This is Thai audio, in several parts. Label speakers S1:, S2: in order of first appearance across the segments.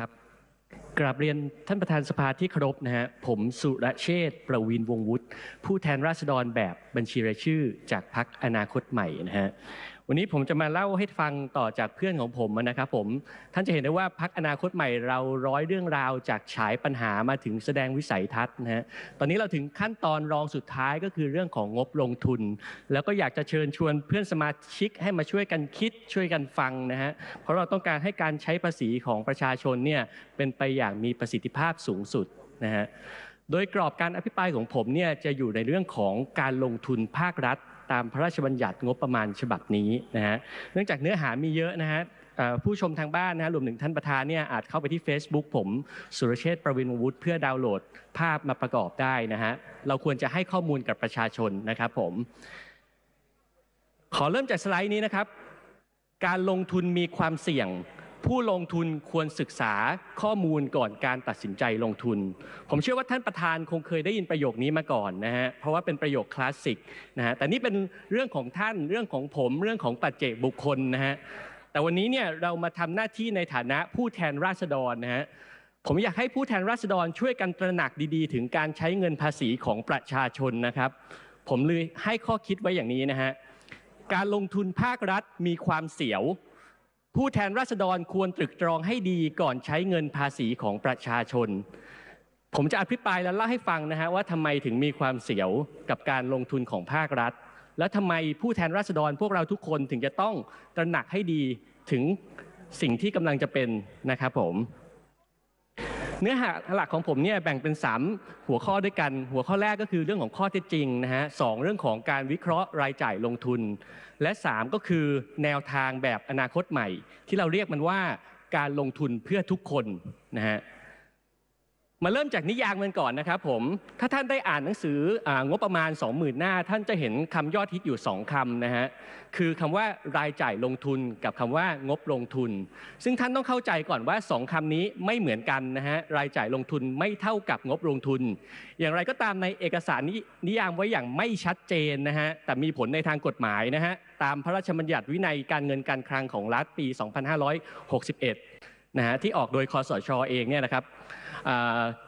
S1: ครับกราบเรียนท่านประธานสภาที่เคารพนะฮะผมสุรเชษฐ์ประวินวงศ์วุฒิผู้แทนราษฎรแบบบัญชีรายชื่อจากพักอนาคตใหม่นะฮะ วันนี้ผมจะมาเล่าให้ฟังต่อจากเพื่อนของผมนะครับผม ท่านจะเห็นได้ว่าพักอนาคตใหม่เราร้อยเรื่องราวจากฉายปัญหามาถึงแสดงวิสัยทัศน์นะฮะ ตอนนี้เราถึงขั้นตอนรองสุดท้ายก็คือเรื่องของงบลงทุน แล้วก็อยากจะเชิญชวนเพื่อนสมาชิกให้มาช่วยกันคิดช่วยกันฟังนะฮะ เพราะเราต้องการให้การใช้ภาษีของประชาชนเนี่ยเป็นไปอย่างมีประสิทธิภาพสูงสุดนะฮะโดยกรอบการอภิปรายของผมเนี่ยจะอยู่ในเรื่องของการลงทุนภาครัฐ ตามพระราชบัญญัติงบประมาณฉบับนี้นะฮะเนื่องจากเนื้อหามีเยอะนะฮะผู้ชมทางบ้านนะฮะรวมถึงท่านประธานเนี่ยอาจเข้าไปที่ Facebook ผมสุรเชษฐ์ประวินวุฒิเพื่อดาวน์โหลดภาพมาประกอบได้นะฮะเราควรจะให้ข้อมูลกับประชาชนนะครับผม ขอเริ่มจากสไลด์นี้นะครับ การลงทุนมีความเสี่ยง ผู้ลงทุนควรศึกษาข้อมูลก่อนการตัดสินใจลงทุน ผมเชื่อว่าท่านประธานคงเคยได้ยินประโยคนี้มาก่อนนะฮะเพราะว่าเป็นประโยคคลาสสิกนะฮะแต่นี่เป็นเรื่องของท่านเรื่องของผมเรื่องของปัจเจกบุคคลนะฮะแต่วันนี้เนี่ยเรามาทำหน้าที่ในฐานะผู้แทนราษฎรนะฮะผมอยากให้ผู้แทนราษฎรช่วยกันตระหนักดีๆ ถึงการใช้เงินภาษีของประชาชนนะครับ ผมเลยให้ข้อคิดไว้อย่างนี้นะฮะการลงทุนภาครัฐมีความเสียว ผู้แทนราษฎรควรตรึกตรองให้ดีก่อนใช้เงินภาษีของประชาชน ผมจะอภิปรายและเล่าให้ฟังนะฮะว่าทำไมถึงมีความเสียวกับการลงทุนของภาครัฐ และทำไมผู้แทนราษฎรพวกเราทุกคนถึงจะต้องตระหนักให้ดีถึงสิ่งที่กำลังจะเป็นนะครับผม เนื้อหาหลักของผมเนี่ยแบ่งเป็น 3 หัวข้อด้วยกัน หัวข้อแรกก็คือเรื่องของข้อเท็จจริงนะฮะสองเรื่องของการวิเคราะห์รายจ่ายลงทุน และ 3 ก็คือแนวทางแบบอนาคตใหม่ ที่เราเรียกมันว่าการลงทุนเพื่อทุกคนนะฮะ มาเริ่มจากนิยามกันก่อนนะครับผม ถ้าท่านได้อ่านหนังสือองบประมาณ 20,000 หน้า ท่านจะเห็นคำยอดฮิตอยู่ 2คำนะฮะ คือคำว่ารายจ่ายลงทุนกับคำว่างบลงทุน ซึ่งท่านต้องเข้าใจก่อนว่า 2คำนี้ไม่เหมือนกันนะฮะ รายจ่ายลงทุนไม่เท่ากับงบลงทุน อย่างไรก็ตามในเอกสารนินิยามไว้อย่างไม่ชัดเจนนะฮะ แต่มีผลในทางกฎหมายนะฮะ ตามพระราชบัญญัติวินัยการเงินการคลังของรัฐปี 2561 นะฮะที่ออกโดยคอสชเองเนี่ยนะครับ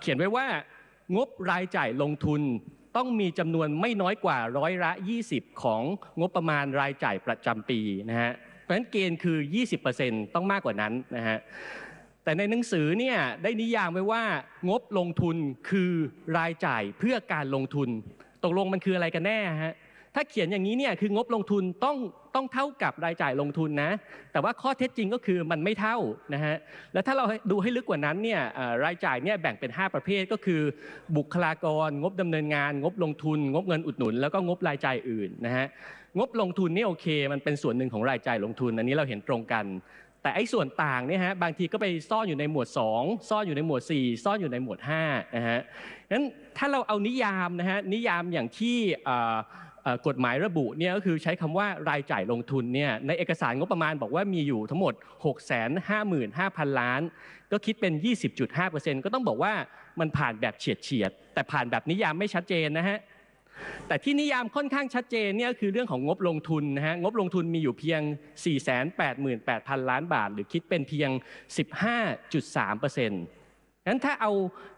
S1: เขียนไว้ว่างบรายจ่ายลงทุนต้องมีจำนวนไม่น้อยกว่าร้อยละ 20 ของงบประมาณรายจ่ายประจำปีนะฮะเพราะฉะนั้นเกณฑ์คือ 20%ต้องมากกว่านั้นนะฮะแต่ในหนังสือเนี่ยได้นิยามไว้ว่างบลงทุนคือรายจ่ายเพื่อการลงทุน ตกลงมันคืออะไรกันแน่ฮะ ถ้าเขียนอย่างนี้เนี่ยคืองบลงทุนต้องต้องเท่ากับรายจ่ายลงทุนนะ แต่ว่าข้อเท็จจริงก็คือมันไม่เท่านะฮะ แล้วถ้าเราดูให้ลึกกว่านั้นเนี่ยรายจ่ายเนี่ยแบ่งเป็น 5 ประเภทก็คือ บุคลากร งบดำเนินงาน งบลงทุน งบเงินอุดหนุน แล้วก็งบรายจ่ายอื่นนะฮะ งบลงทุนนี่โอเค มันเป็นส่วนหนึ่งของรายจ่ายลงทุน อันนี้เราเห็นตรงกัน แต่ไอ้ส่วนต่างเนี่ยฮะบางทีก็ไปซ่อนอยู่ในหมวด 2 ซ่อนอยู่ในหมวด 4 ซ่อนอยู่ในหมวด5นะฮะงั้นถ้าเราเอานิยามนะฮะนิยามอย่างที่ กฎหมายระบุเนี่ยก็คือใช้คำว่ารายจ่ายลงทุนเนี่ยในเอกสารงบประมาณบอกว่ามีอยู่ทั้งหมด 655,000 ล้าน ก็คิดเป็น 20.5%ก็ต้องบอกว่ามันผ่านแบบเฉียดเฉียดแต่ผ่านแบบนิยามไม่ชัดเจนนะฮะแต่ที่นิยามค่อนข้างชัดเจนเนี่ยคือเรื่องของงบลงทุนนะฮะงบลงทุนมีอยู่เพียง 488,000 ล้านบาท หรือคิดเป็นเพียง 15.3%เนั้นถ้าเอา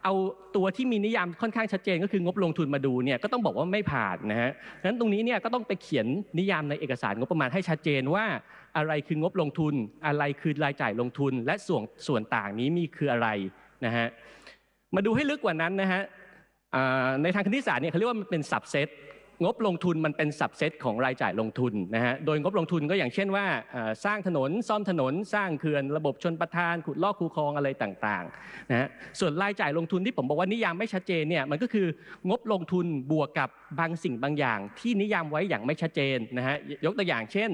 S1: เอาตัวที่มีนิยามค่อนข้างชัดเจนก็คืองบลงทุนมาดูเนี่ยก็ต้องบอกว่าไม่ผ่านนะฮะงั้นตรงนี้เนี่ยก็ต้องไปเขียนนิยามในเอกสารงบประมาณให้ชัดเจนว่า อะไรคืองบลงทุน อะไรคือรายจ่ายลงทุน และส่วนส่วนต่างนี้มีคืออะไรนะฮะมาดูให้ลึกกว่านั้นนะฮะในทางคณิตศาสตร์เนี่ยเขาเรียกว่ามันเป็นสับเซต งบลงทุนมันเป็นสับเซตของรายจ่ายลงทุนนะฮะ โดยงบลงทุนก็อย่างเช่นว่าสร้างถนนซ่อมถนน สร้างเขื่อนระบบชนประทาน ขุดลอกคูคลองอะไรต่างๆนะฮะ ส่วนรายจ่ายลงทุนที่ผมบอกว่านิยามไม่ชัดเจนเนี่ยมันก็คืองบลงทุนบวกกับบางสิ่งบางอย่าง ที่นิยามไว้อย่างไม่ชัดเจนนะฮะ ยกตัวอย่างเช่น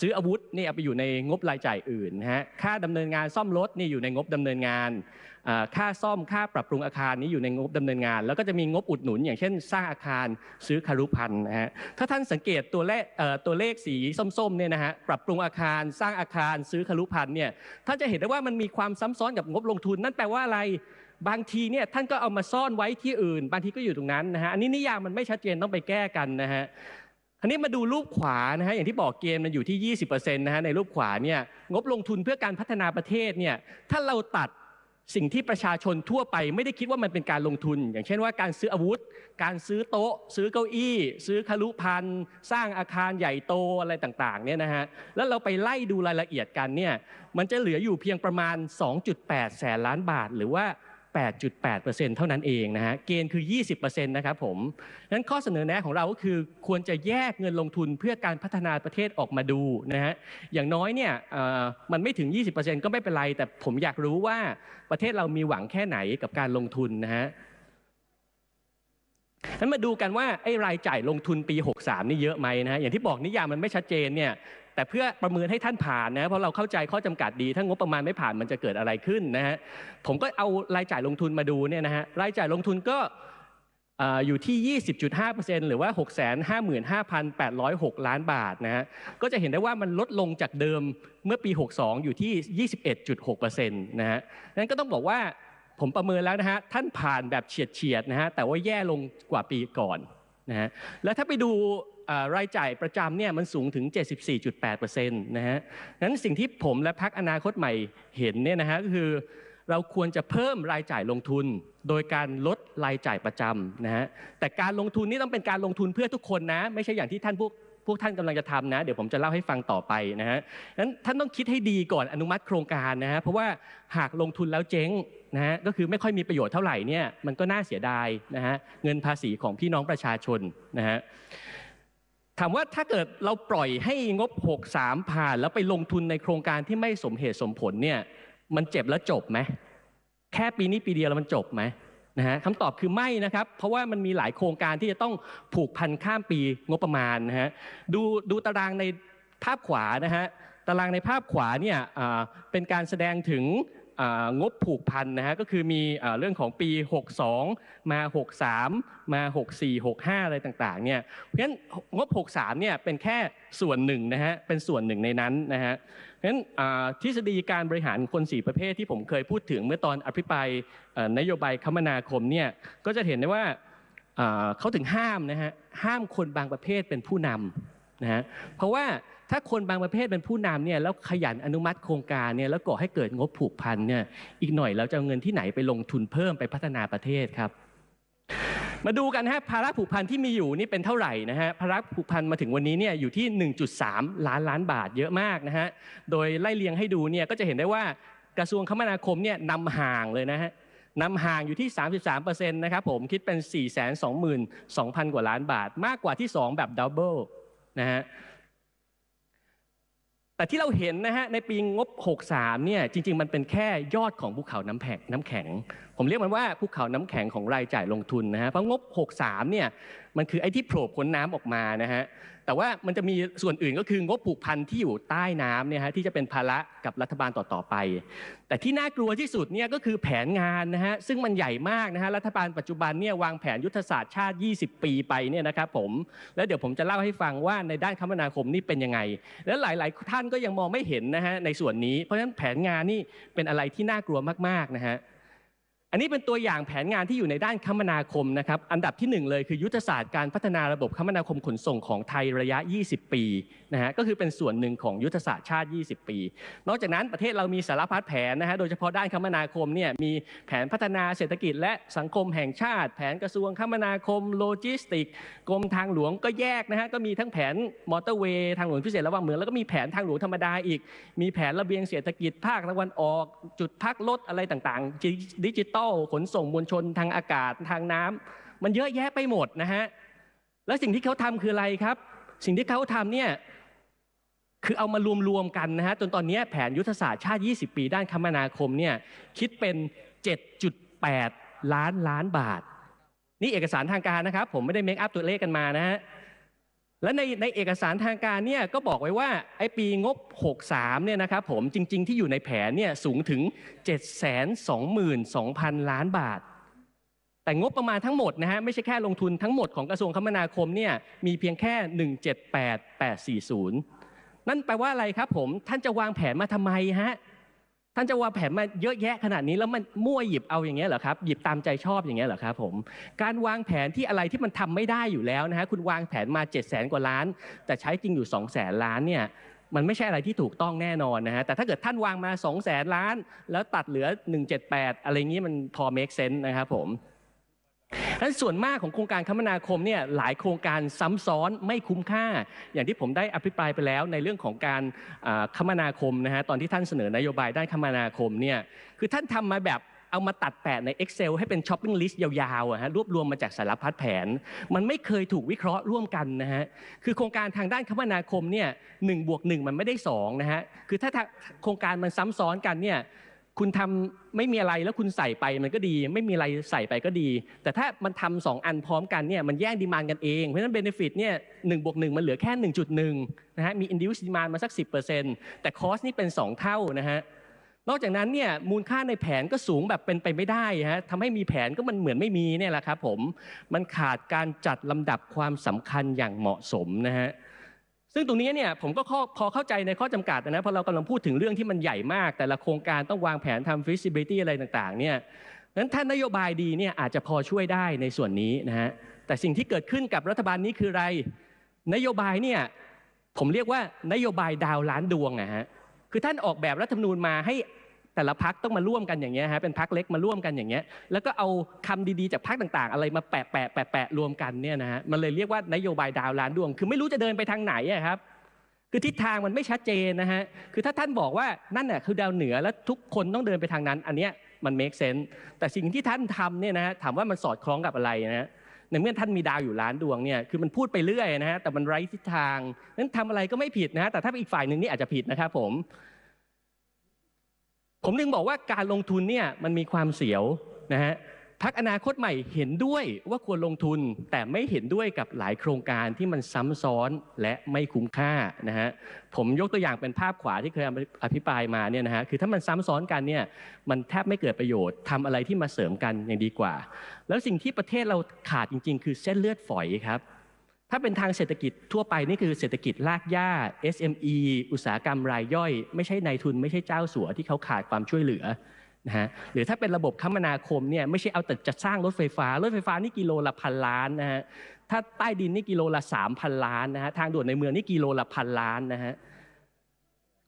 S1: ซื้ออาวุธนี่เอาไปอยู่ในงบรายจ่ายอื่นนะฮะ ค่าดำเนินงานซ่อมรถนี่อยู่ในงบดำเนินงาน ค่าซ่อมค่าปรับปรุงอาคารนี้อยู่ในงบดำเนินงาน แล้วก็จะมีงบอุดหนุน อย่างเช่น สร้างอาคารซื้อคารุพันธ์นะฮะถ้าท่านสังเกตตัวเลขตัวเลขสีส้มๆเนี่ยนะฮะปรับปรุงอาคารสร้างอาคารซื้อคารุพันธ์เนี่ยท่านจะเห็นได้ว่ามันมีความซ้ำซ้อนกับงบลงทุน นั่นแปลว่าอะไรบางทีเนี่ยท่านก็เอามาซ่อนไว้ที่อื่น บางทีก็อยู่ตรงนั้นนะฮะอันนี้นิยามมันไม่ชัดเจนต้องไปแก้กันนะฮะคราวนี้มาดูรูปขวานะฮะอย่างที่บอกเกณฑ์มันอยู่ที่ 20%นะฮะในรูปขวาเนี่ยงบลงทุนเพื่อการพัฒนาประเทศเนี่ยถ้าเราตัด สิ่งที่ประชาชนทั่วไปไม่ได้คิดว่ามันเป็นการลงทุน อย่างเช่นว่าการซื้ออาวุธ การซื้อโต๊ะ ซื้อเก้าอี้ ซื้อคารุพันธ์สร้างอาคารใหญ่โตอะไรต่างๆเนี่ยนะฮะแล้วเราไปไล่ดูรายละเอียดกันเนี่ยมันจะเหลืออยู่เพียงประมาณ 2.8 แสนล้านบาท หรือว่า 8.8%เท่านั้นเองนะฮะเกณฑ์คือ 20%นะครับผมนั้นข้อเสนอแนะของเราก็คือควรจะแยกเงินลงทุนเพื่อการพัฒนาประเทศออกมาดูนะฮะอย่างน้อยเนี่ยมันไม่ถึง 20%ก็ไม่เป็นไร แต่ผมอยากรู้ว่าประเทศเรามีหวังแค่ไหนกับการลงทุนนะฮะนั้นมาดูกันว่าไอ้รายจ่ายลงทุนปี 63 นี่เยอะไหมนะฮะอย่างที่บอกนิยามมันไม่ชัดเจนเนี่ย แต่เพื่อประเมินให้ท่านผ่านนะเพราะเราเข้าใจข้อจำกัดดี ถ้างบประมาณไม่ผ่านมันจะเกิดอะไรขึ้นนะฮะผมก็เอารายจ่ายลงทุนมาดูเนี่ยนะฮะรายจ่ายลงทุนก็อยู่ที่ 20.5%หรือว่า 655,806 ล้านบาทนะฮะ ก็จะเห็นได้ว่ามันลดลงจากเดิมเมื่อปี 62 อยู่ที่ 21.6%นะฮะ นั้นก็ต้องบอกว่าผมประเมินแล้วนะฮะ ท่านผ่านแบบเฉียดเฉียดนะฮะ แต่ว่าแย่ลงกว่าปีก่อน นะฮะแล้วถ้าไปดูรายจ่ายประจำเนี่ยมันสูงถึง 74.8%นะฮะนั้นสิ่งที่ผมและพักอนาคตใหม่เห็นเนี่ยนะฮะก็คือเราควรจะเพิ่มรายจ่ายลงทุน โดยการลดรายจ่ายประจำนะฮะแต่การลงทุนนี่ต้องเป็นการลงทุนเพื่อทุกคนนะ ไม่ใช่อย่างที่ท่านพวก พวกท่านกำลังจะทำนะ เดี๋ยวผมจะเล่าให้ฟังต่อไปนะฮะนั้นท่านต้องคิดให้ดีก่อนอนุมัติโครงการนะฮะเพราะว่าหากลงทุนแล้วเจ๊งนะฮะก็คือไม่ค่อยมีประโยชน์เท่าไหร่เนี่ยมันก็น่าเสียดายนะฮะเงินภาษีของพี่น้องประชาชนนะฮะถามว่าถ้าเกิดเราปล่อยให้งบ 63 ผ่านแล้วไปลงทุนในโครงการที่ไม่สมเหตุสมผลเนี่ยมันเจ็บแล้วจบไหมแค่ปีนี้ปีเดียวแล้วมันจบไหม นะฮะคำตอบคือไม่นะครับ เพราะว่ามันมีหลายโครงการที่จะต้องผูกพันข้ามปีงบประมาณนะฮะดูดูตารางในภาพขวานะฮะตารางในภาพขวาเนี่ยเป็นการแสดงถึง งบผูกพันนะฮะก็คือมีเรื่องของปี 62 มา 63 มา 64 65 อะไรต่างๆเนี่ยเพราะฉะนั้นงบ 63 เนี่ยเป็นแค่ส่วนหนึ่งนะฮะเป็นส่วนหนึ่งในนั้นนะฮะเพราะฉะนั้นทฤษฎีการบริหารคนสี่ประเภทที่ผมเคยพูดถึงเมื่อตอนอภิปรายนโยบายคมนาคมเนี่ยก็จะเห็นได้ว่าเขาถึงห้ามนะฮะห้ามคนบางประเภทเป็นผู้นำนะฮะเพราะว่า ถ้าคนบางประเภทเป็นผู้นำเนี่ยแล้วขยันอนุมัติโครงการเนี่ยแล้วก่อให้เกิดงบผูกพันเนี่ยอีกหน่อยเราจะเอาเงินที่ไหนไปลงทุนเพิ่มไปพัฒนาประเทศครับ มาดูกันนะฮะภาระผูกพันที่มีอยู่นี่เป็นเท่าไหร่นะฮะภาระผูกพันมาถึงวันนี้เนี่ยอยู่ที่ 1.3 ล้านล้านบาทเยอะมากนะฮะโดยไล่เลียงให้ดูเนี่ยก็จะเห็นได้ว่ากระทรวงคมนาคมเนี่ยนำห่างเลยนะฮะนำห่างอยู่ที่ 33%นะครับผมคิดเป็น 422,000 กว่าล้านบาท มากกว่าที่ 2 แบบดับเบิลนะฮะ แต่ที่เราเห็นนะฮะในปีงบ 63 เนี่ยจริง ๆ มันเป็นแค่ยอดของภูเขาน้ำแข็งน้ำแข็ง ผมเรียกมันว่าภูเขาน้ำแข็งของรายจ่ายลงทุนนะฮะเพราะงบ 63 เนี่ยมันคือไอ้ที่โผล่พ้นน้ำออกมานะฮะ แต่ว่ามันจะมีส่วนอื่นก็คืองบผูกพันที่อยู่ใต้น้ำเนี่ยฮะที่จะเป็นภาระกับรัฐบาลต่อๆไป แต่ที่น่ากลัวที่สุดเนี่ยก็คือแผนงานนะฮะซึ่งมันใหญ่มากนะฮะรัฐบาลปัจจุบันเนี่ยวางแผนยุทธศาสตร์ชาติ 20 ปีไปเนี่ยนะครับผมแล้วเดี๋ยวผมจะเล่าให้ฟังว่าในด้านคมนาคมนี่เป็นยังไง และหลาย ๆ ท่านก็ยังมองไม่เห็นนะฮะในส่วนนี้ เพราะฉะนั้นแผนงานนี่เป็นอะไรที่น่ากลัวมากๆนะฮะ อันนี้เป็นตัวอย่างแผนงานที่อยู่ในด้านคมนาคมนะครับ อันดับที่หนึ่งเลยคือยุทธศาสตร์การพัฒนาระบบคมนาคมขนส่งของไทยระยะ 20 ปีนะฮะ ก็คือเป็นส่วนหนึ่งของยุทธศาสตร์ชาติ 20 ปี นอกจากนั้นประเทศเรามีสารพัดแผนนะฮะ โดยเฉพาะด้านคมนาคมเนี่ยมีแผนพัฒนาเศรษฐกิจและสังคมแห่งชาติ แผนกระทรวงคมนาคมโลจิสติกกรมทางหลวงก็แยกนะฮะ ก็มีทั้งแผนมอเตอร์เวย์ทางหลวงพิเศษระหว่างเมืองแล้วก็มีแผนทางหลวงธรรมดาอีก มีแผนระเบียงเศรษฐกิจภาคตะวันออก จุดพักรถอะไรต่างๆดิจิตอลขนส่งมวลชนทางอากาศทางน้ำมันเยอะแยะไปหมดนะฮะแล้วสิ่งที่เขาทำคืออะไรครับ สิ่งที่เขาทำเนี่ยคือเอามารวมๆกันนะฮะจนตอนนี้แผนยุทธศาสตร์ชาติ 20 ปี ด้านคมนาคมเนี่ยคิดเป็น 7.8 ล้านล้านบาท นี่เอกสารทางการนะครับ ผมไม่ได้เมคอัพตัวเลขกันมานะฮะ และในในเอกสารทางการเนี่ยก็บอกไว้ว่าไอ้ปีงบ 63 เนี่ยนะครับผมจริง ๆ ที่อยู่ในแผนเนี่ยสูงถึง 722,000 ล้านบาท แต่งบประมาณทั้งหมดนะฮะไม่ใช่แค่ลงทุนทั้งหมดของกระทรวงคมนาคมเนี่ยมีเพียงแค่ 178840 นั่นแปลว่าอะไรครับผมท่านจะวางแผนมาทำไมฮะ ท่านจะวางแผนมาเยอะแยะขนาดนี้แล้วมันมั่วหยิบเอาอย่างเงี้ยเหรอครับหยิบตามใจชอบอย่างเงี้ยเหรอครับผมการวางแผนที่อะไรที่มันทำไม่ได้อยู่แล้วนะฮะคุณวางแผนมา 7 0 0แสนกว่าล้าน แต่ใช้จริงอยู่ 2 0 0แสนล้านเนี่ยมันไม่ใช่อะไรที่ถูกต้องแน่นอนนะฮะแต่ถ้าเกิดท่านวางมา 2 0 0แสนล้าน แล้วตัดเหลือ 178 อะไรงี้มันพอ make sense นะครับผม ดังนั้นส่วนมากของโครงการคมนาคมเนี่ยหลายโครงการซ้ำซ้อนไม่คุ้มค่า อย่างที่ผมได้อภิปรายไปแล้วในเรื่องของการคมนาคมนะฮะตอนที่ท่านเสนอนโยบายด้านคมนาคมเนี่ยคือท่านทำมาแบบเอามาตัดแปะใน Excel ให้เป็นช้อปปิ้งลิสต์ยาวๆอะฮะรวบรวมมาจากสารพัดแผน มันไม่เคยถูกวิเคราะห์ร่วมกันนะฮะคือโครงการทางด้านคมนาคมเนี่ยหนึ่งบวกหนึ่งมันไม่ได้สองนะฮะคือถ้าโครงการมันซ้ำซ้อนกันเนี่ย คุณทำไม่มีอะไรแล้วคุณใส่ไปมันก็ดี ไม่มีอะไรใส่ไปก็ดี แต่ถ้ามันทำสองอันพร้อมกันเนี่ยมันแย่งดีมานกันเองเพราะฉะนั้นเบนฟิตเนี่ยหนึ่งบวกหนึ่งมันเหลือแค่ 1.1นะฮะมี induce demand มาสัก 10%แต่คอสนี่เป็น 2 เท่านะฮะนอกจากนั้นเนี่ยมูลค่าในแผนก็สูงแบบเป็นไปไม่ได้ฮะทำให้มีแผนก็มันเหมือนไม่มีเนี่ยแหละครับผมมันขาดการจัดลำดับความสำคัญอย่างเหมาะสมนะฮะ ซึ่งตรงนี้เนี่ยผมก็พอเข้าใจในข้อจำกัดนะเพราะเรากำลังพูดถึงเรื่องที่มันใหญ่มาก แต่ละโครงการต้องวางแผนทำ feasibility อะไรต่างๆเนี่ยนั้นถ้านโยบายดีเนี่ยอาจจะพอช่วยได้ในส่วนนี้นะฮะแต่สิ่งที่เกิดขึ้นกับรัฐบาลนี้คืออะไร นโยบายเนี่ยผมเรียกว่านโยบายดาวล้านดวงนะฮะคือท่านออกแบบรัฐธรรมนูญมาให้ แต่ละพักต้องมาร่วมกันอย่างเงี้ยฮะเป็นพักเล็กมาร่วมกันอย่างเงี้ยแล้วก็เอาคำดีๆจากพักต่างๆ อะไรมาแปะแปะแปะแปะรวมกันเนี่ยนะฮะมันเลยเรียกว่านโยบายดาวล้านดวง คือไม่รู้จะเดินไปทางไหนอะครับคือทิศทางมันไม่ชัดเจนนะฮะคือถ้าท่านบอกว่านั่นน่ะคือดาวเหนือแล้วทุกคนต้องเดินไปทางนั้น อันเนี้ยมัน make sense แต่สิ่งที่ท่านทำเนี่ยนะฮะถามว่ามันสอดคล้องกับอะไรนะฮะในเมื่อท่านมีดาวอยู่ล้านดวงเนี่ยคือมันพูดไปเรื่อยนะฮะแต่มันไร้ทิศทางนั้นทำอะไรก็ไม่ผิดนะฮะแต่ถ้าอีกฝ่ายหนึ่งนี่อาจจะผิดนะครับผม ผมถึงบอกว่าการลงทุนเนี่ยมันมีความเสียวนะฮะพักอนาคตใหม่เห็นด้วยว่าควรลงทุนแต่ไม่เห็นด้วยกับหลายโครงการที่มันซ้ำซ้อนและไม่คุ้มค่านะฮะผมยกตัวอย่างเป็นภาพขวาที่เคยอภิปรายมาเนี่ยนะฮะคือถ้ามันซ้ำซ้อนกันเนี่ยมันแทบไม่เกิดประโยชน์ทำอะไรที่มาเสริมกันยังดีกว่า แล้วสิ่งที่ประเทศเราขาดจริง ๆ คือเส้นเลือดฝอยครับ ถ้าเป็นทางเศรษฐกิจทั่วไปนี่คือเศรษฐกิจลากหญ้า SME อุตสาหกรรมรายย่อย ไม่ใช่นายทุนไม่ใช่เจ้าสัวที่เขาขาดความช่วยเหลือนะฮะหรือถ้าเป็นระบบคมนาคมเนี่ยไม่ใช่เอาแต่จะสร้างรถไฟฟ้ารถไฟฟ้านี่กิโลละพันล้านนะฮะถ้าใต้ดินนี่กิโลละสามพันล้านนะฮะทางด่วนในเมืองนี่กิโลละพันล้านนะฮะ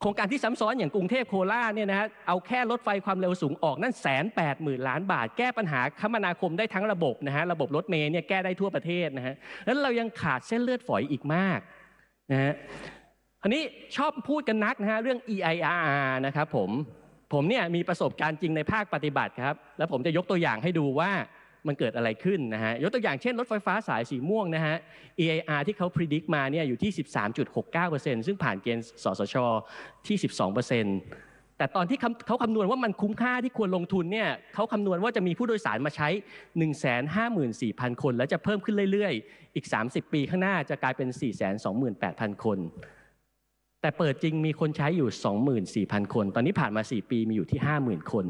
S1: โครงการที่ซ้ำซ้อนอย่างกรุงเทพโคราชเนี่ยนะฮะเอาแค่รถไฟความเร็วสูงออกนั่นแสนแปดหมื่นล้านบาท แก้ปัญหาคมนาคมได้ทั้งระบบนะฮะระบบรถเมล์เนี่ยแก้ได้ทั่วประเทศนะฮะแล้วเรายังขาดเส้นเลือดฝอยอีกมากนะฮะอันนี้ชอบพูดกันนักนะฮะเรื่อง EIRR นะครับผมผมเนี่ยมีประสบการณ์จริงในภาคปฏิบัติครับ แล้วผมจะยกตัวอย่างให้ดูว่า มันเกิดอะไรขึ้นนะฮะยกตัวอย่างเช่นรถไฟฟ้าสายสีม่วงนะฮะ EIR ที่เขาพิจิตรมาเนี่ยอยู่ที่ 13.69%ซึ่งผ่านเกณฑ์สสชที่ 12%แต่ตอนที่เขาคำนวณว่ามันคุ้มค่าที่ควรลงทุนเนี่ยเขาคำนวณว่าจะมีผู้โดยสารมาใช้ 154,000 คน แล้วจะเพิ่มขึ้นเรื่อยๆ อีก 30 ปีข้างหน้าจะกลายเป็น 428,000 คน แต่เปิดจริงมีคนใช้อยู่ 24,000 คน ตอนนี้ผ่านมา 4 ปีมีอยู่ที่ 50,000 คน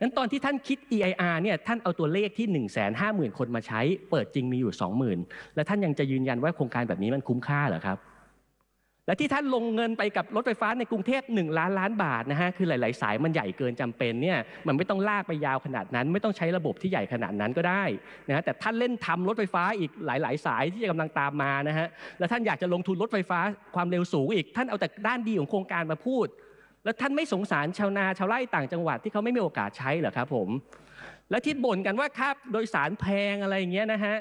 S1: นั้นตอนที่ท่านคิด EIR เนี่ยท่านเอาตัวเลขที่ 150,000 คนมาใช้ เปิดจริงมีอยู่ 20,000 และท่านยังจะยืนยันว่าโครงการแบบนี้มันคุ้มค่าเหรอครับ และที่ท่านลงเงินไปกับรถไฟฟ้าในกรุงเทพ1ล้านล้านบาทนะฮะคือหลาย ๆ สายมันใหญ่เกินจำเป็นเนี่ยมันไม่ต้องลากไปยาวขนาดนั้น ไม่ต้องใช้ระบบที่ใหญ่ขนาดนั้นก็ได้นะฮะแต่ท่านเล่นทำรถไฟฟ้าอีกหลาย ๆ สายที่จะกำลังตามมานะฮะแล้วท่านอยากจะลงทุนรถไฟฟ้าความเร็วสูงอีก ท่านเอาแต่ด้านดีของโครงการมาพูด แล้วท่านไม่สงสารชาวนาชาวไร่ต่างจังหวัดที่เขาไม่มีโอกาสใช้เหรอครับผม และที่บ่นกันว่าค่าโดยสารแพงอะไรอย่างเงี้ยนะฮะ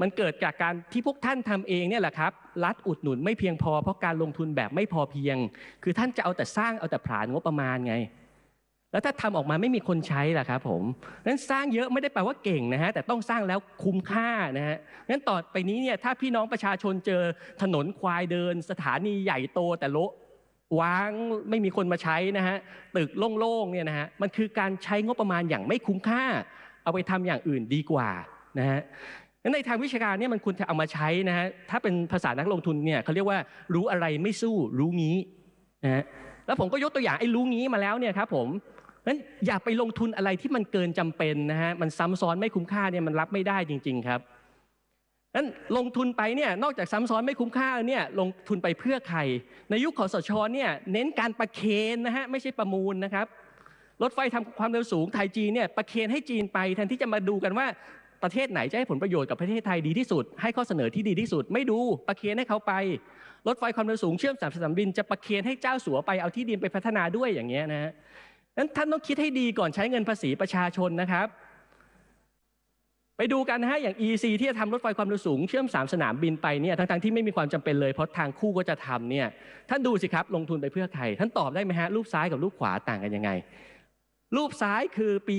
S1: มันเกิดจากการที่พวกท่านทำเองเนี่ยแหละครับ รัฐอุดหนุนไม่เพียงพอเพราะการลงทุนแบบไม่พอเพียง คือท่านจะเอาแต่สร้างเอาแต่ผลานงบประมาณไง แล้วถ้าทำออกมาไม่มีคนใช้ล่ะครับผมนั้นสร้างเยอะไม่ได้แปลว่าเก่งนะฮะแต่ต้องสร้างแล้วคุ้มค่านะฮะงั้นต่อไปนี้เนี่ยถ้าพี่น้องประชาชนเจอถนนควายเดิน สถานีใหญ่โตแต่โละวางไม่มีคนมาใช้นะฮะตึกโล่งๆเนี่ยนะฮะมันคือการใช้งบประมาณอย่างไม่คุ้มค่า เอาไปทำอย่างอื่นดีกว่านะฮะ ในทางวิชาการเนี่ยมันควรจะเอามาใช้นะฮะถ้าเป็นภาษานักลงทุนเนี่ยเขาเรียกว่ารู้อะไรไม่สู้รู้งี้นะฮะแล้วผมก็ยกตัวอย่างไอ้รู้งี้มาแล้วเนี่ยครับผมนั้นอย่าไปลงทุนอะไรที่มันเกินจำเป็นนะฮะมันซ้ำซ้อนไม่คุ้มค่าเนี่ยมันรับไม่ได้จริง ๆครับนั้นลงทุนไปเนี่ยนอกจากซ้ำซ้อนไม่คุ้มค่าเนี่ยลงทุนไปเพื่อใคร ในยุคขอสชเนี่ยเน้นการประเคนนะฮะไม่ใช่ประมูลนะครับรถไฟทำความเร็วสูงไทยจีนเนี่ยประเคนให้จีนไปแทนที่จะมาดูกันว่า ประเทศไหนจะให้ผลประโยชน์กับประเทศไทยดีที่สุด ให้ข้อเสนอที่ดีที่สุด ไม่ดูประเคนให้เขาไป รถไฟความเร็วสูงเชื่อมสามสนามบินจะประเคนให้เจ้าสัวไปเอาที่ดินไปพัฒนาด้วยอย่างเงี้ยนะฮะนั้นท่านต้องคิดให้ดีก่อนใช้เงินภาษีประชาชนนะครับ ไปดูกันนะฮะอย่าง EC ที่จะทำรถไฟความเร็วสูงเชื่อมสามสนามบินไปเนี่ยทั้งๆที่ไม่มีความจำเป็นเลยเพราะทางคู่ก็จะทำเนี่ยท่านดูสิครับลงทุนไปเพื่อใครท่านตอบได้ไหมฮะรูปซ้ายกับรูปขวาต่างกันยังไง รูปซ้ายคือปี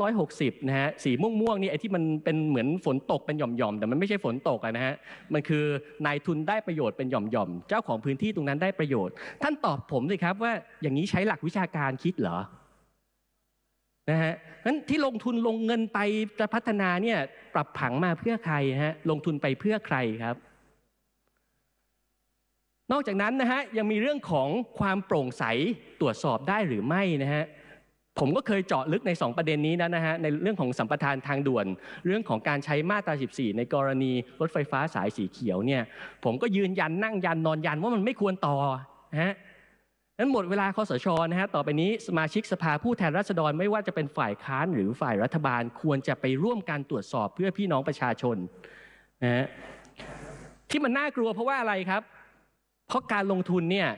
S1: 2560 นะฮะ สีม่วงๆนี่ไอ้ที่มันเป็นเหมือนฝนตกเป็นหย่อมๆ แต่มันไม่ใช่ฝนตกอะนะฮะ มันคือนายทุนได้ประโยชน์เป็นหย่อมๆ เจ้าของพื้นที่ตรงนั้นได้ประโยชน์ ท่านตอบผมสิครับว่าอย่างนี้ใช้หลักวิชาการคิดเหรอ นะฮะนั้นที่ลงทุนลงเงินไปจะพัฒนาเนี่ยปรับผังมาเพื่อใครฮะ ลงทุนไปเพื่อใครครับนอกจากนั้นนะฮะยังมีเรื่องของความโปร่งใสตรวจสอบได้หรือไม่นะฮะ ผมก็เคยเจาะลึกใน 2 ประเด็นนี้นะนะฮะในเรื่องของสัมปทานทางด่วน เรื่องของการใช้มาตรา 14 ในกรณีรถไฟฟ้าสายสีเขียวเนี่ยผมก็ยืนยันนั่งยันนอนยันว่ามันไม่ควรต่อนะฮะนั้นหมดเวลาคอสชนะฮะต่อไปนี้สมาชิกสภาผู้แทนราษฎรไม่ว่าจะเป็นฝ่ายค้านหรือฝ่ายรัฐบาลควรจะไปร่วมการตรวจสอบเพื่อพี่น้องประชาชนนะฮะที่มันน่ากลัวเพราะว่าอะไรครับ เพราะการลงทุนเนี่ย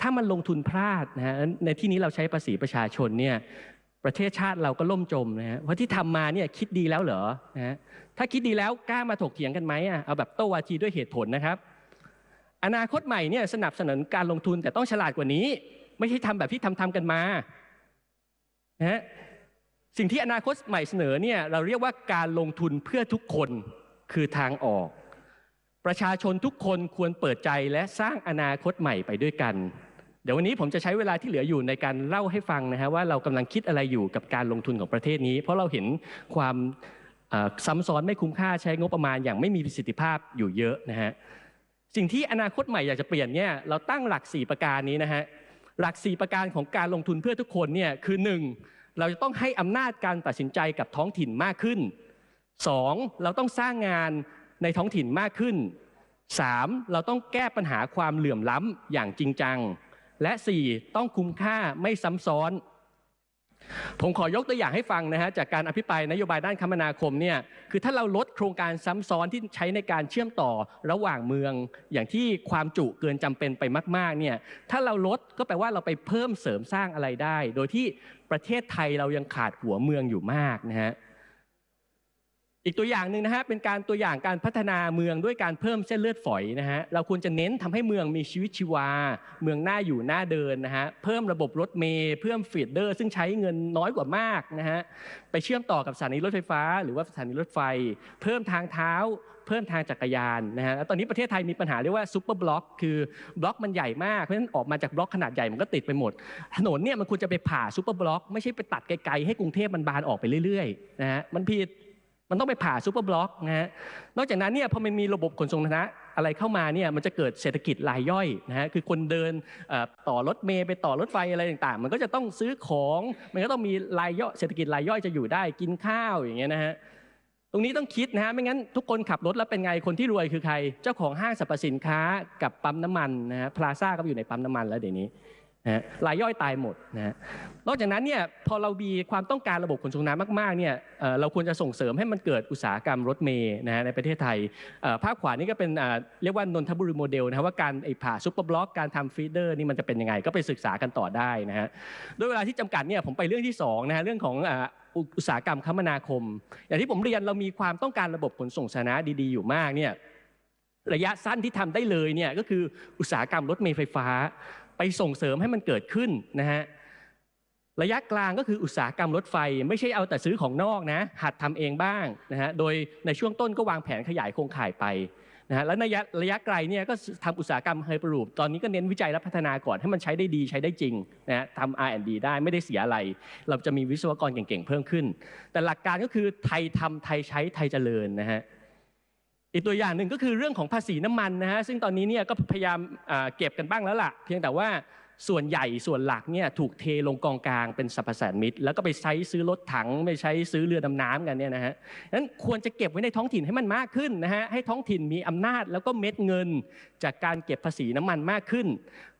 S1: ถ้ามันลงทุนพลาดนะฮะในที่นี้เราใช้ภาษีประชาชนเนี่ยประเทศชาติเราก็ล่มจมนะฮะเพราะที่ทำมาเนี่ยคิดดีแล้วเหรอนะฮะถ้าคิดดีแล้วกล้ามาถกเถียงกันไหมอะเอาแบบโต้วาทีด้วยเหตุผลนะครับ อนาคตใหม่เนี่ยสนับสนุนการลงทุนแต่ต้องฉลาดกว่านี้ ไม่ใช่ทำแบบที่ทำทำกันมานะฮะสิ่งที่อนาคตใหม่เสนอเนี่ยเราเรียกว่าการลงทุนเพื่อทุกคนคือทางออก ประชาชนทุกคนควรเปิดใจและสร้างอนาคตใหม่ไปด้วยกัน เดี๋ยววันนี้ผมจะใช้เวลาที่เหลืออยู่ในการเล่าให้ฟังนะฮะว่าเรากำลังคิดอะไรอยู่กับการลงทุนของประเทศนี้ เพราะเราเห็นความซ้ำซ้อนไม่คุ้มค่าใช้งบประมาณอย่างไม่มีประสิทธิภาพอยู่เยอะนะฮะสิ่งที่อนาคตใหม่อยากจะเปลี่ยนเนี่ยเราตั้งหลัก 4 ประการนี้นะฮะหลัก 4 ประการของการลงทุนเพื่อทุกคนเนี่ยคือหนึ่งเราจะต้องให้อำนาจการตัดสินใจกับท้องถิ่นมากขึ้นสองเราต้องสร้างงาน ในท้องถิ่นมากขึ้น 3. เราต้องแก้ปัญหาความเหลื่อมล้ำอย่างจริงจัง และ 4. ต้องคุ้มค่าไม่ซ้ำซ้อน ผมขอยกตัวอย่างให้ฟังนะฮะจากการอภิปรายนโยบายด้านคมนาคมเนี่ยคือถ้าเราลดโครงการซ้ำซ้อนที่ใช้ในการเชื่อมต่อระหว่างเมือง อย่างที่ความจุเกินจำเป็นไปมากๆเนี่ยถ้าเราลดก็แปลว่าเราไปเพิ่มเสริมสร้างอะไรได้ โดยที่ประเทศไทยเรายังขาดหัวเมืองอยู่มากนะฮะ อีกตัวอย่างหนึ่งนะฮะเป็นการตัวอย่างการพัฒนาเมืองด้วยการเพิ่มเส้นเลือดฝอยนะฮะเราควรจะเน้นทำให้เมืองมีชีวิตชีวา เมืองน่าอยู่น่าเดินนะฮะเพิ่มระบบรถเมล์เพิ่มฟีดเดอร์ ซึ่งใช้เงินน้อยกว่ามากนะฮะไปเชื่อมต่อกับสถานีรถไฟฟ้า หรือว่าสถานีรถไฟ เพิ่มทางเท้า เพิ่มทางจักรยานนะฮะตอนนี้ประเทศไทยมีปัญหาเรียกว่าซูเปอร์บล็อก คือบล็อกมันใหญ่มากเพราะฉะนั้นออกมาจากบล็อกขนาดใหญ่มันก็ติดไปหมด ถนนเนี่ยมันควรจะไปผ่าซูเปอร์บล็อกไม่ใช่ไปตัดไกลๆให้กรุงเทพมันบานออกไปเรื่อยๆนะฮะมันผิด มันต้องไปผ่าซูเปอร์บล็อกนะฮะ นอกจากนั้นเนี่ยพอมันมีระบบขนส่งสาธารณะอะไรเข้ามาเนี่ยมันจะเกิดเศรษฐกิจรายย่อยนะฮะ คือคนเดินต่อรถเมย์ไปต่อรถไฟอะไรต่างๆ มันก็จะต้องซื้อของ มันก็ต้องมีรายย่อยเศรษฐกิจรายย่อยจะอยู่ได้กินข้าวอย่างเงี้ยนะฮะ ตรงนี้ต้องคิดนะฮะ ไม่งั้นทุกคนขับรถแล้วเป็นไง คนที่รวยคือใคร เจ้าของห้างสรรพสินค้ากับปั๊มน้ำมันนะฮะ พลาซ่าก็อยู่ในปั๊มน้ำมันแล้วเดี๋ยวนี้ นะรายย่อยตายหมดนะฮะนอกจากนั้นเนี่ยพอเรามีความต้องการระบบขนส่งน้ำมากๆเนี่ยเราควรจะส่งเสริมให้มันเกิดอุตสาหกรรมรถเมย์นะฮะในประเทศไทยภาพขวานี่ก็เป็นเรียกว่านนทบุรีโมเดลนะว่าการไอ้ผ่าซุปเปอร์บล็อกการทำฟีเดอร์นี่มันจะเป็นยังไงก็ไปศึกษากันต่อได้นะฮะด้วยเวลาที่จำกัดเนี่ยผมไปเรื่องที่สองนะฮะเรื่องของอุตสาหกรรมคมนาคม อย่างที่ผมเรียนเรามีความต้องการระบบขนส่งสาธารณะดีๆอยู่มากเนี่ยระยะสั้นที่ทำได้เลยเนี่ยก็คืออุตสาหกรรมรถเมล์ไฟฟ้า ไปส่งเสริมให้มันเกิดขึ้นนะฮะระยะกลางก็คืออุตสาหกรรมรถไฟ ไม่ใช่เอาแต่ซื้อของนอกนะหัดทำเองบ้างนะฮะโดยในช่วงต้นก็วางแผนขยายโครงข่ายไปนะฮะแล้วระยะระยะไกลเนี่ยก็ทำอุตสาหกรรมไฮเปอร์ลูปตอนนี้ก็เน้นวิจัยและพัฒนาก่อนให้มันใช้ได้ดีใช้ได้จริงนะฮะทำ R&D ได้ไม่ได้เสียอะไร เราจะมีวิศวกรเก่งๆเพิ่มขึ้น แต่หลักการก็คือไทยทำไทยใช้ไทยเจริญนะฮะ อีกตัวอย่างหนึ่งก็คือเรื่องของภาษีน้ำมันนะฮะซึ่งตอนนี้เนี่ยก็พยายามเก็บกันบ้างแล้วล่ะ เพียงแต่ว่าส่วนใหญ่ส่วนหลักเนี่ยถูกเทลงกองกลางเป็นสรรพสานมิตร แล้วก็ไปใช้ซื้อรถถังไม่ใช้ซื้อเรือดำน้ำกันเนี่ยนะฮะนั้นควรจะเก็บไว้ในท้องถิ่นให้มันมากขึ้นนะฮะให้ท้องถิ่นมีอำนาจแล้วก็เม็ดเงิน จากการเก็บภาษีน้ำมันมากขึ้น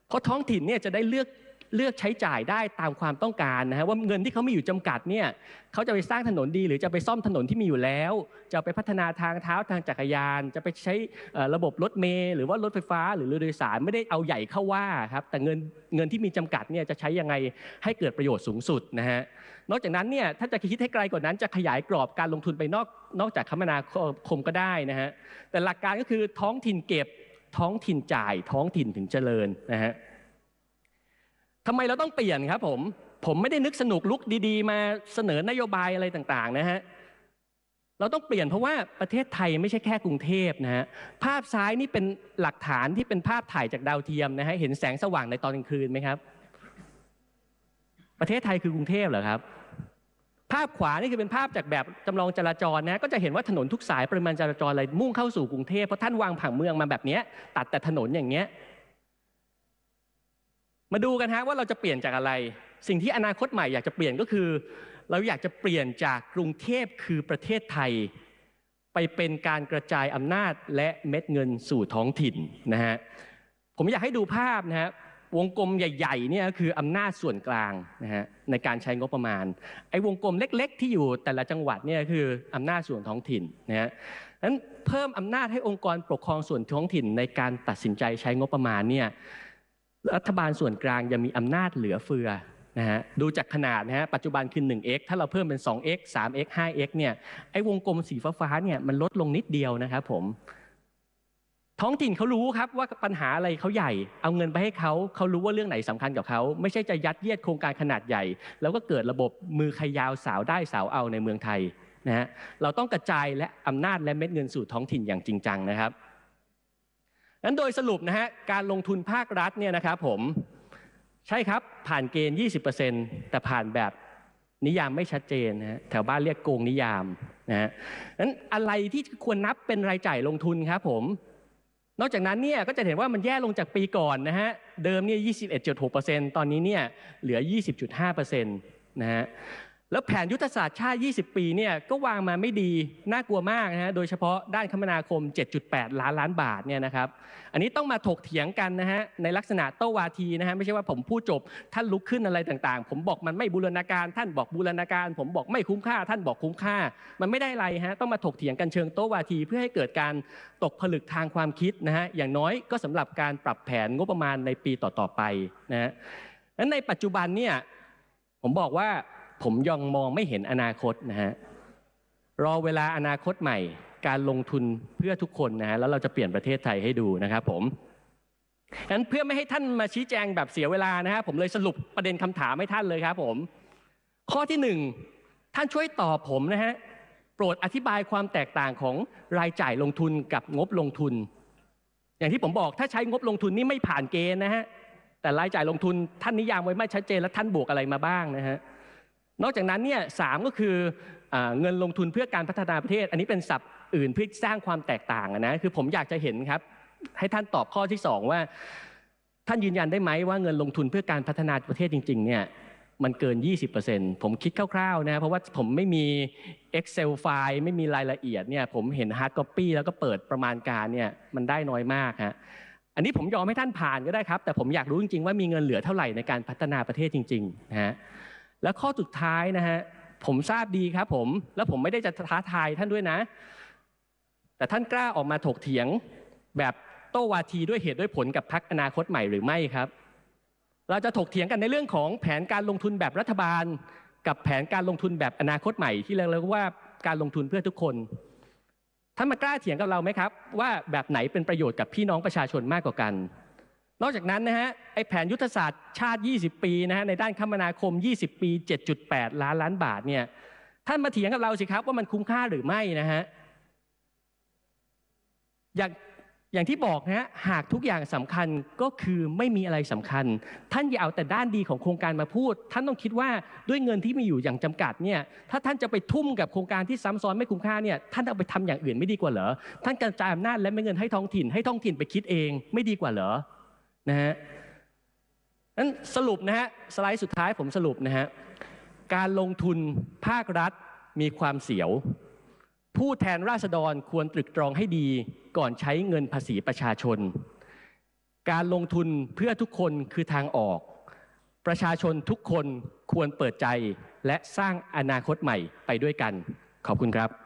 S1: เพราะท้องถิ่นเนี่ยจะได้เลือก เลือกใช้จ่ายได้ตามความต้องการนะฮะว่าเงินที่เขามีอยู่จำกัดเนี่ยเขาจะไปสร้างถนนดี หรือจะไปซ่อมถนนที่มีอยู่แล้ว จะไปพัฒนาทางเท้าทางจักรยาน จะไปใช้ระบบรถเมล์หรือว่ารถไฟฟ้าหรือเรือโดยสารไม่ได้เอาใหญ่เข้าว่าครับแต่เงินเงินที่มีจำกัดเนี่ยจะใช้ยังไงให้เกิดประโยชน์สูงสุดนะฮะนอกจากนั้นเนี่ยถ้าจะคิดให้ไกลกว่านั้นจะขยายกรอบการลงทุนไปนอกนอกจากคมนาคมก็ได้นะฮะแต่หลักการก็คือท้องถิ่นเก็บท้องถิ่นจ่ายท้องถิ่นถึงเจริญนะฮะ ทำไมเราต้องเปลี่ยนครับผม ผมไม่ได้นึกสนุกลุกดีๆ มาเสนอนโยบายอะไรต่างๆนะฮะเราต้องเปลี่ยนเพราะว่าประเทศไทยไม่ใช่แค่กรุงเทพนะฮะภาพซ้ายนี่เป็นหลักฐานที่เป็นภาพถ่ายจากดาวเทียมนะฮะเห็นแสงสว่างในตอนกลางคืนไหมครับ ประเทศไทยคือกรุงเทพเหรอครับ ภาพขวานี่คือเป็นภาพจากแบบจำลองจราจรนะก็จะเห็นว่าถนนทุกสายปริมาณจราจรอะไรมุ่งเข้าสู่กรุงเทพเพราะท่านวางผังเมืองมาแบบนี้ตัดแต่ถนนอย่างเงี้ย มาดูกันฮะว่าเราจะเปลี่ยนจากอะไร สิ่งที่อนาคตใหม่อยากจะเปลี่ยนก็คือ เราอยากจะเปลี่ยนจากกรุงเทพคือประเทศไทย ไปเป็นการกระจายอำนาจและเม็ดเงินสู่ท้องถิ่นนะฮะผมอยากให้ดูภาพนะฮะวงกลมใหญ่ๆเนี่ยคืออำนาจส่วนกลางนะฮะในการใช้งบประมาณไอ้วงกลมเล็ก ๆ ที่อยู่แต่ละจังหวัดเนี่ยคืออำนาจส่วนท้องถิ่นนะฮะนั้นเพิ่มอำนาจให้องค์กรปกครองส่วนท้องถิ่นในการตัดสินใจใช้งบประมาณเนี่ย รัฐบาลส่วนกลางยังมีอำนาจเหลือเฟือนะฮะดูจากขนาดนะฮะปัจจุบันคือ 1x ถ้าเราเพิ่มเป็น 2x 3x 5x เนี่ยไอ้วงกลมสีฟ้าเนี่ยมันลดลงนิดเดียวนะครับผมท้องถิ่นเขารู้ครับว่าปัญหาอะไรเขาใหญ่ เอาเงินไปให้เขาเขารู้ว่าเรื่องไหนสำคัญกับเขา ไม่ใช่จะยัดเยียดโครงการขนาดใหญ่ แล้วก็เกิดระบบมือใครยาวสาวได้สาวเอาในเมืองไทยนะฮะเราต้องกระจายและอำนาจและเม็ดเงินสู่ท้องถิ่นอย่างจริงจังนะครับ นั้นโดยสรุปนะฮะการลงทุนภาครัฐเนี่ยนะครับผมใช่ครับผ่านเกณฑ์ 20%แต่ผ่านแบบนิยามไม่ชัดเจนนะฮะแถวบ้านเรียกโกงนิยามนะฮะนั้นอะไรที่ควรนับเป็นรายจ่ายลงทุนครับผมนอกจากนั้นเนี่ยก็จะเห็นว่ามันแย่ลงจากปีก่อนนะฮะเดิมเนี่ย 21.6%ตอนนี้เนี่ยเหลือ 20.5%นะฮะ แล้วแผนยุทธศาสตร์ชาติ 20 ปีเนี่ยก็วางมาไม่ดีน่ากลัวมากนะฮะโดยเฉพาะด้านคมนาคม 7.8 ล้านล้านบาทเนี่ยนะครับอันนี้ต้องมาถกเถียงกันนะฮะในลักษณะโต้วาทีนะฮะไม่ใช่ว่าผมพูดจบท่านลุกขึ้นอะไรต่างๆ ผมบอกมันไม่บูรณาการ ท่านบอกบูรณาการ ผมบอกไม่คุ้มค่า ท่านบอกคุ้มค่า มันไม่ได้อะไรฮะต้องมาถกเถียงกันเชิงโต้วาทีเพื่อให้เกิดการตกผลึกทางความคิดนะฮะอย่างน้อยก็สำหรับการปรับแผนงบประมาณในปีต่อๆไปนะฮะนั้นในปัจจุบันเนี่ยผมบอกว่า ผมยังมองไม่เห็นอนาคตนะฮะรอเวลาอนาคตใหม่ การลงทุนเพื่อทุกคนนะฮะแล้วเราจะเปลี่ยนประเทศไทยให้ดูนะครับผมงั้นเพื่อไม่ให้ท่านมาชี้แจงแบบเสียเวลานะฮะผมเลยสรุปประเด็นคำถามให้ท่านเลยครับผม ข้อที่หนึ่งท่านช่วยตอบผมนะฮะโปรดอธิบายความแตกต่างของรายจ่ายลงทุนกับงบลงทุน อย่างที่ผมบอกถ้าใช้งบลงทุนนี่ไม่ผ่านเกณฑ์นะฮะแต่รายจ่ายลงทุนท่านนิยามไว้ไม่ชัดเจนแล้วท่านบวกอะไรมาบ้างนะฮะ นอกจากนั้นเนี่ยสามก็คืออเงินลงทุนเพื่อการพัฒนาประเทศ อันนี้เป็นศัพท์อื่นเพื่อสร้างความแตกต่างอะนะคือผมอยากจะเห็นครับ ให้ท่านตอบข้อที่สองว่า ท่านยืนยันได้ไหมว่าเงินลงทุนเพื่อการพัฒนาประเทศจริงๆเนี่ยมันเกิน 20%ผมคิดคร่าวๆนะ เพราะว่าผมไม่มี Excel ไฟล์ไม่มีรายละเอียดเนี่ยผมเห็น hard copy แล้วก็เปิดประมาณการเนี่ยมันได้น้อยมากฮะอันนี้ผมยอมให้ท่านผ่านก็ได้ครับ แต่ผมอยากรู้จริงๆว่ามีเงินเหลือเท่าไหร่ในการพัฒนาประเทศจริงๆนะฮะ แล้วข้อสุดท้ายนะฮะผมทราบดีครับผมแล้วผมไม่ได้จะท้าทายท่านด้วยนะ แต่ท่านกล้าออกมาถกเถียงแบบโต้วาทีด้วยเหตุด้วยผลกับพักอนาคตใหม่หรือไม่ครับ เราจะถกเถียงกันในเรื่องของแผนการลงทุนแบบรัฐบาล กับแผนการลงทุนแบบอนาคตใหม่ที่เราเรียกว่าการลงทุนเพื่อทุกคนท่านมากล้าเถียงกับเราไหมครับ ว่าแบบไหนเป็นประโยชน์กับพี่น้องประชาชนมากกว่ากัน นอกจากนั้นนะฮะไอแผนยุทธศาสตร์ชาติ 20 ปีนะฮะในด้านคมนาคม 20 ปี 7.8 ล้านล้านบาทเนี่ยท่านมาเถียงกับเราสิครับว่ามันคุ้มค่าหรือไม่นะฮะอย่างอย่างที่บอกนะฮะหากทุกอย่างสำคัญก็คือไม่มีอะไรสำคัญ ท่านอย่าเอาแต่ด้านดีของโครงการมาพูด ท่านต้องคิดว่าด้วยเงินที่มีอยู่อย่างจำกัดเนี่ยถ้าท่านจะไปทุ่มกับโครงการที่ซ้ำซ้อนไม่คุ้มค่าเนี่ยท่านเอาไปทำอย่างอื่นไม่ดีกว่าเหรอท่านกระจายอำนาจและไม่เงินให้ท้องถิ่นให้ท้องถิ่นไปคิดเองไม่ดีกว่าเหรอ นะฮะนั้นสรุปนะฮะสไลด์สุดท้ายผมสรุปนะฮะการลงทุนภาครัฐมีความเสียว ผู้แทนราษฎรควรตรึกตรองให้ดีก่อนใช้เงินภาษีประชาชน การลงทุนเพื่อทุกคนคือทางออก ประชาชนทุกคนควรเปิดใจและสร้างอนาคตใหม่ไปด้วยกัน ขอบคุณครับ